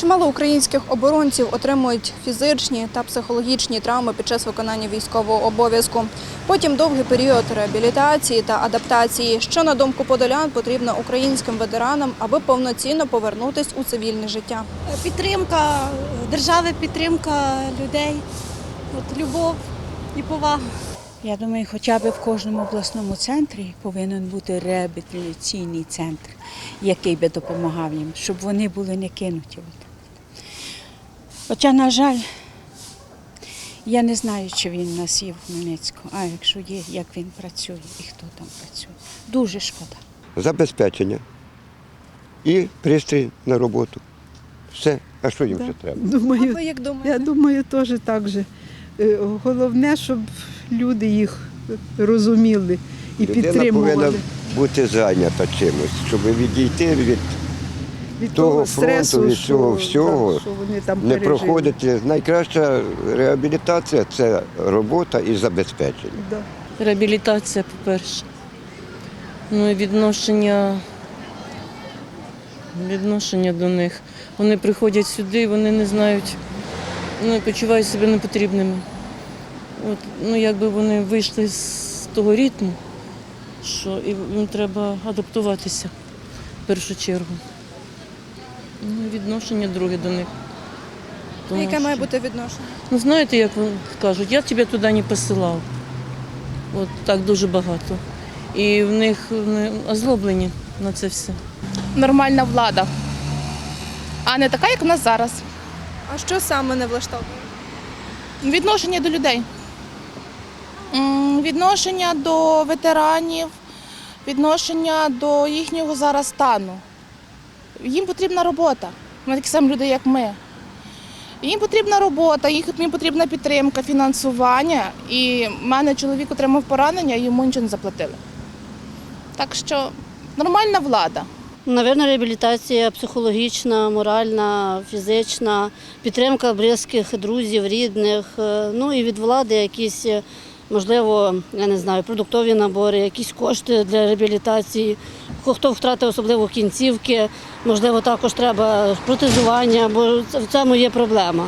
Чимало українських оборонців отримують фізичні та психологічні травми під час виконання військового обов'язку. Потім довгий період реабілітації та адаптації, що на думку подолян потрібно українським ветеранам, аби повноцінно повернутись у цивільне життя. Підтримка держави, підтримка людей, от любов і повага. Я думаю, хоча б в кожному обласному центрі повинен бути реабілітаційний центр, який би допомагав їм, щоб вони були не кинуті. Хоча, на жаль, я не знаю, чи він у нас є в Хмельницькому, а якщо є, як він працює і хто там працює. Дуже шкода. забезпечення і пристрій на роботу. Все. А що їм ще треба? А Думаю, ви як я думаю, теж так же. Е, Головне, щоб люди їх розуміли і Людина повинна бути зайнята чимось, щоб відійти від від того того фронту, стресу, від що, цього всього, так, що вони там не пережили. проходити. Найкраща реабілітація це робота і забезпечення. Да. Реабілітація, по-перше. Ну і відношення, відношення до них. Вони приходять сюди, вони не знають, ну, почувають себе непотрібними. От, ну, якби вони вийшли з того ритму, що їм треба адаптуватися в першу чергу. Ну, відношення друге до них. Тому Яке має що- бути відношення? Ну, знаєте, як вони кажуть, я тебе туди не посилав. От так дуже багато. І в них вони озлоблені на це все. нормальна влада, а не така, як в нас зараз. А що саме не влаштовує? Відношення до людей. М, Відношення до ветеранів, відношення до їхнього зараз стану. Їм потрібна робота. Вони такі самі люди, як ми. Їм потрібна робота, їм потрібна підтримка, фінансування. І в мене чоловік отримав поранення, йому нічого не заплатили. Так що нормальна влада. Навірно, реабілітація психологічна, моральна, фізична, підтримка близьких друзів, рідних, е, ну і від влади якісь, е, можливо, я не знаю, продуктові набори, якісь кошти для реабілітації. Хто- втратив особливо кінцівки, можливо, також треба протезування, бо в цьому є проблема.